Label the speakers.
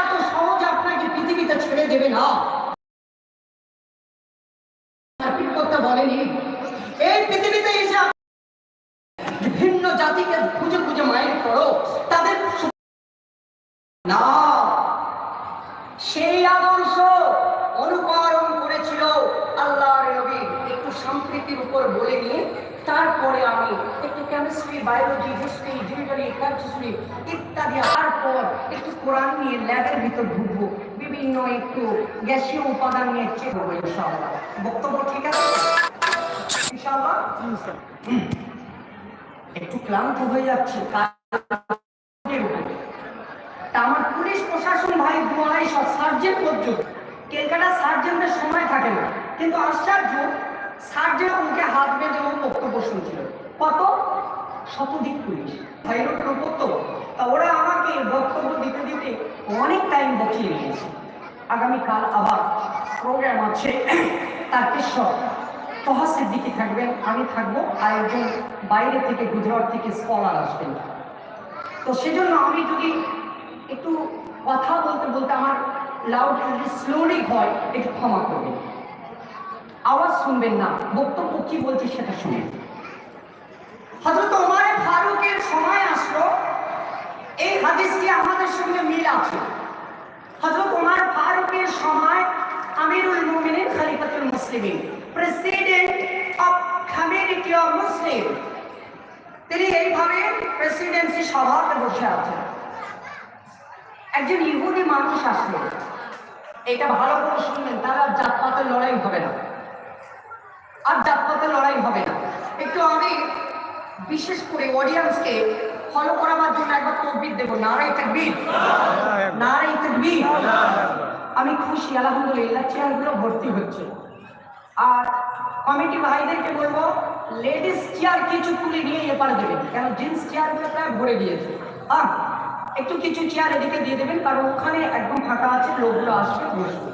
Speaker 1: এত সহজে আপনাকে পৃথিবীতে ছেড়ে দেবে না। বলেনি, এই পৃথিবীতে এসে বিভিন্ন জাতিকে খুঁজে খুঁজে মাইর করো, তাদের না। সেই আদর্শ অনুকরণ করেছিল আল্লাহর নবী। একটু সম্প্রীতির উপর বলে নিয়ে তারপরে আমি একটু কেমিস্ট্রি বায়োলজি হিস্ট্রি জিওগ্রাফি কালচারি ইত্যাদি তারপর একটু কোরআন নিয়ে ল্যাবের ভিতর ঢুকবো। বিভিন্ন একটু গ্যাসীয় উপাদান নিয়ে চেক করব ইনশাআল্লাহ। বক্তব্য ঠিক আছে? ইনশাআল্লাহ? একটু ক্লান্ত হয়ে যাচ্ছে তা আমার পুলিশ প্রশাসন ভাই দু আড়াইশো সার্জেন্ট পর্যন্ত। কেলকাটা সার্জেন্টের সময় থাকে না। কিন্তু আশ্চর্য সার্জেন্ট মুখে হাত বেঁধে ও বক্তব্য শুনছিল। কত? শতদিক পুলিশ। ভাইরোটের উপর তা ওরা আমাকে বক্তব্য দিতে দিতে অনেক টাইম বকিয়ে নিয়েছে আগামীকাল আবার প্রোগ্রাম আছে তারকেশ্বর তহাসের দিকে থাকবেন, আমি থাকব আর একজন বাইরে থেকে গুজরাট থেকে স্কলার আসবেন। তো সেজন্য আমি যদি একটু কথা বলতে বলতে আমার লাউড স্লোলি হয় একটু ক্ষমা করবেন। আওয়াজ শুনবেন না, বক্তব্য কি বলছি সেটা শুনুন। হজরত ওমারে ফারুকের সময় আসলো, এই হাদিসটি আমাদের সঙ্গে মিল আছে। হজরত ওমর ফারুকের সময় আমিরুল মুমিনিন খলিফাতুল মুসলিমিন, president of community of Muslim. তিনি এইভাবে প্রেসিডেন্সি সভাতে বসে আছেন। একজন ইহুদি মানুষ আসলো। এটা ভালো করে শুনবেন, তারা জাতপাতের লড়াই হবে না। আর জাতপাতের লড়াই হবে না। একটু আমি বিশেষ করে অডিয়েন্সকে ফলো করাবার জন্য একবার তকবির দেবো। নারাই তাকবীর। নারাই তাকবীর। আমি খুশি আলহামদুলিল্লাহ চেয়ারগুলো ভর্তি হচ্ছে। আর কমিটি ভাইদেরকে বলব লেডিস চেয়ার কিছু তুলে নিয়ে এপারে দেবেন কেন জেন্টস চেয়ারগুলো প্রায় ভরে দিয়েছে হ্যাঁ একটু কিছু চেয়ার এদিকে দিয়ে দেবেন কারণ ওখানে একদম ফাঁকা আছে লোকগুলো আসবে। বসবে